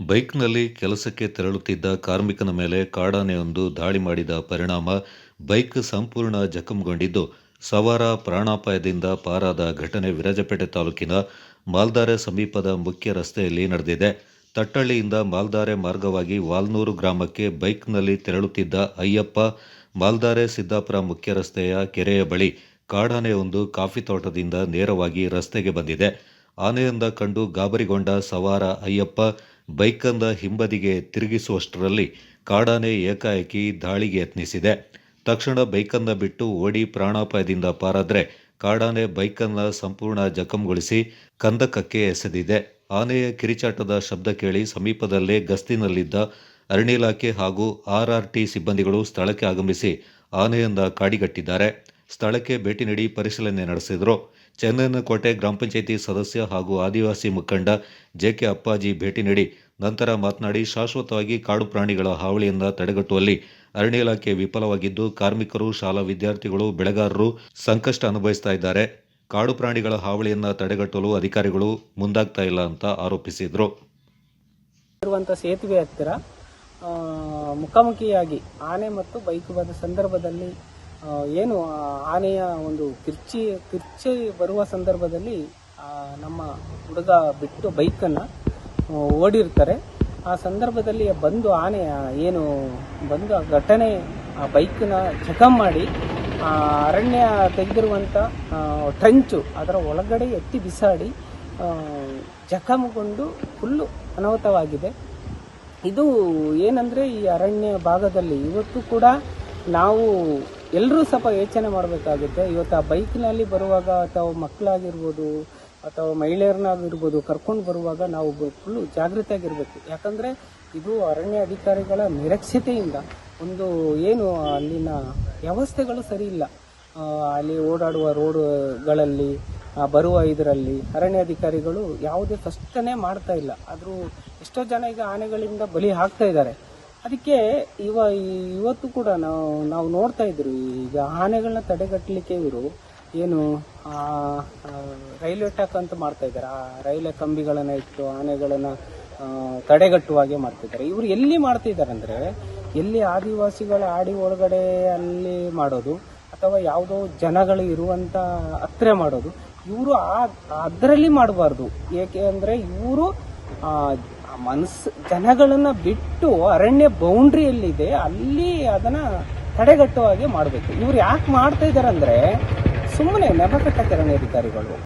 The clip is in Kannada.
ಬೈಕ್ನಲ್ಲಿ ಕೆಲಸಕ್ಕೆ ತೆರಳುತ್ತಿದ್ದ ಕಾರ್ಮಿಕನ ಮೇಲೆ ಕಾಡಾನೆಯೊಂದು ದಾಳಿ ಮಾಡಿದ ಪರಿಣಾಮ ಬೈಕ್ ಸಂಪೂರ್ಣ ಜಖಂಗೊಂಡಿದ್ದು, ಸವಾರ ಪ್ರಾಣಾಪಾಯದಿಂದ ಪಾರಾದ ಘಟನೆ ವಿರಾಜಪೇಟೆ ತಾಲೂಕಿನ ಮಾಲ್ದಾರೆ ಸಮೀಪದ ಮುಖ್ಯ ರಸ್ತೆಯಲ್ಲಿ ನಡೆದಿದೆ. ತಟ್ಟಳ್ಳಿಯಿಂದ ಮಾಲ್ದಾರೆ ಮಾರ್ಗವಾಗಿ ವಾಲ್ನೂರು ಗ್ರಾಮಕ್ಕೆ ಬೈಕ್ನಲ್ಲಿ ತೆರಳುತ್ತಿದ್ದ ಅಯ್ಯಪ್ಪ, ಮಾಲ್ದಾರೆ ಸಿದ್ದಾಪುರ ಮುಖ್ಯ ರಸ್ತೆಯ ಕೆರೆಯ ಬಳಿ ಕಾಡಾನೆಯೊಂದು ಕಾಫಿ ತೋಟದಿಂದ ನೇರವಾಗಿ ರಸ್ತೆಗೆ ಬಂದಿದೆ. ಆನೆಯಿಂದ ಕಂಡು ಗಾಬರಿಗೊಂಡ ಸವಾರ ಅಯ್ಯಪ್ಪ ಬೈಕನ್ನ ಹಿಂಬದಿಗೆ ತಿರುಗಿಸುವಷ್ಟರಲ್ಲಿ ಕಾಡಾನೆ ಏಕಾಏಕಿ ದಾಳಿಗೆ ಯತ್ನಿಸಿದೆ. ತಕ್ಷಣ ಬೈಕಂದ ಬಿಟ್ಟು ಓಡಿ ಪ್ರಾಣಾಪಾಯದಿಂದ ಪಾರಾದ್ರೆ ಕಾಡಾನೆ ಬೈಕನ್ನ ಸಂಪೂರ್ಣ ಜಖಂಗೊಳಿಸಿ ಕಂದಕಕ್ಕೆ ಎಸೆದಿದೆ. ಆನೆಯ ಕಿರಿಚಾಟದ ಶಬ್ದ ಕೇಳಿ ಸಮೀಪದಲ್ಲೇ ಗಸ್ತಿನಲ್ಲಿದ್ದ ಅರಣ್ಯ ಇಲಾಖೆ ಹಾಗೂ ಆರ್ಆರ್ಟಿ ಸಿಬ್ಬಂದಿಗಳು ಸ್ಥಳಕ್ಕೆ ಆಗಮಿಸಿ ಆನೆಯಿಂದ ಕಾಡಿಗಟ್ಟಿದ್ದಾರೆ. ಸ್ಥಳಕ್ಕೆ ಭೇಟಿ ನೀಡಿ ಪರಿಶೀಲನೆ ನಡೆಸಿದರು. ಚೆನ್ನೈನಕೋಟೆ ಗ್ರಾಮ ಪಂಚಾಯಿತಿ ಸದಸ್ಯ ಹಾಗೂ ಆದಿವಾಸಿ ಮುಖಂಡ ಜೆಕೆ ಅಪ್ಪಾಜಿ ಭೇಟಿ ನೀಡಿ ನಂತರ ಮಾತನಾಡಿ, ಶಾಶ್ವತವಾಗಿ ಕಾಡು ಪ್ರಾಣಿಗಳ ಹಾವಳಿಯಿಂದ ತಡೆಗಟ್ಟುವಲ್ಲಿ ಅರಣ್ಯ ಇಲಾಖೆ ವಿಫಲವಾಗಿದ್ದು, ಕಾರ್ಮಿಕರು, ಶಾಲಾ ವಿದ್ಯಾರ್ಥಿಗಳು, ಬೆಳೆಗಾರರು ಸಂಕಷ್ಟ ಅನುಭವಿಸ್ತಾ ಇದ್ದಾರೆ. ಕಾಡು ಪ್ರಾಣಿಗಳ ಹಾವಳಿಯನ್ನ ತಡೆಗಟ್ಟಲು ಅಧಿಕಾರಿಗಳು ಮುಂದಾಗ್ತಾ ಇಲ್ಲ ಅಂತ ಆರೋಪಿಸಿದರು. ಸೇತುವೆ ಹತ್ತಿರ ಮುಖಾಮುಖಿಯಾಗಿ ಆನೆ ಮತ್ತು ಬೈಕ್ ಸಂದರ್ಭದಲ್ಲಿ ಏನು ಆನೆಯ ಒಂದು ಕಿರ್ಚಿ ಕಿರ್ಚಿ ಬರುವ ಸಂದರ್ಭದಲ್ಲಿ ನಮ್ಮ ಹುಡುಗ ಬಿಟ್ಟು ಬೈಕನ್ನು ಓಡಿರ್ತಾರೆ. ಆ ಸಂದರ್ಭದಲ್ಲಿ ಬಂದು ಆನೆ ಏನು ಬಂದು ಆ ಘಟನೆ ಆ ಬೈಕನ್ನ ಜಖಂ ಮಾಡಿ ಆ, ಅರಣ್ಯ ತೆಗೆದಿರುವಂಥ ಟ್ರಂಚು ಅದರ ಒಳಗಡೆ ಎತ್ತಿ ಬಿಸಾಡಿ ಜಖಮಗೊಂಡು ಫುಲ್ಲು ಅನಾಹುತವಾಗಿದೆ. ಇದು ಏನಂದರೆ ಈ ಅರಣ್ಯ ಭಾಗದಲ್ಲಿ ಇವತ್ತು ಕೂಡ ನಾವು ಎಲ್ಲರೂ ಸ್ವಲ್ಪ ಯೋಚನೆ ಮಾಡಬೇಕಾಗುತ್ತೆ. ಇವತ್ತು ಆ ಬೈಕ್ನಲ್ಲಿ ಬರುವಾಗ ಅಥವಾ ಮಕ್ಕಳಾಗಿರ್ಬೋದು ಅಥವಾ ಮಹಿಳೆಯರನ್ನಾಗಿರ್ಬೋದು ಕರ್ಕೊಂಡು ಬರುವಾಗ ನಾವು ಫುಲ್ಲು ಜಾಗೃತಿಯಾಗಿರಬೇಕು. ಯಾಕಂದರೆ ಇದು ಅರಣ್ಯ ಅಧಿಕಾರಿಗಳ ನಿರಕ್ಷತೆಯಿಂದ ಒಂದು ಏನು ಅಲ್ಲಿನ ವ್ಯವಸ್ಥೆಗಳು ಸರಿ ಇಲ್ಲ. ಅಲ್ಲಿ ಓಡಾಡುವ ರೋಡ್ಗಳಲ್ಲಿ ಬರುವ ಇದರಲ್ಲಿ ಅರಣ್ಯ ಅಧಿಕಾರಿಗಳು ಯಾವುದೇ ಫಸ್ಟನೇ ಮಾಡ್ತಾ ಇಲ್ಲ. ಆದರೂ ಎಷ್ಟೋ ಜನ ಈಗ ಆನೆಗಳಿಂದ ಬಲಿ ಹಾಕ್ತಾ ಇದ್ದಾರೆ. ಅದಕ್ಕೆ ಇವ ಇವತ್ತು ಕೂಡ ನಾವು ನಾವು ನೋಡ್ತಾ ಇದ್ರು. ಈಗ ಆನೆಗಳನ್ನ ತಡೆಗಟ್ಟಲಿಕ್ಕೆ ಇವರು ಏನು ಆ, ರೈಲ್ವೆ ಟ್ಯಾಕ್ ಅಂತ ಮಾಡ್ತಾ ಇದ್ದಾರೆ. ಆ ರೈಲ್ವೆ ಕಂಬಿಗಳನ್ನು ಇಟ್ಟು ಆನೆಗಳನ್ನು ತಡೆಗಟ್ಟುವಾಗೆ ಮಾಡ್ತಿದ್ದಾರೆ ಇವರು ಎಲ್ಲಿ ಮಾಡ್ತಿದ್ದಾರೆ ಅಂದರೆ ಎಲ್ಲಿ ಆದಿವಾಸಿಗಳ ಆಡಿ ಒಳಗಡೆ ಅಲ್ಲಿ ಮಾಡೋದು ಅಥವಾ ಯಾವುದೋ ಜನಗಳು ಇರುವಂತ ಹತ್ರ ಮಾಡೋದು ಇವರು ಆ ಅದರಲ್ಲಿ ಮಾಡಬಾರ್ದು. ಏಕೆ ಅಂದ್ರೆ ಇವರು ಮನಸ್ಸು, ಜನಗಳನ್ನು ಬಿಟ್ಟು ಅರಣ್ಯ ಬೌಂಡ್ರಿಯಲ್ಲಿದೆ, ಅಲ್ಲಿ ಅದನ್ನ ತಡೆಗಟ್ಟುವ ಹಾಗೆ ಮಾಡಬೇಕು. ಇವ್ರು ಯಾಕೆ ಮಾಡ್ತಾ ಇದಾರೆ ಅಂದ್ರೆ ಸುಮ್ಮನೆ ನೆಪಕಟ್ಟ ಅರಣ್ಯ ಅಧಿಕಾರಿಗಳು.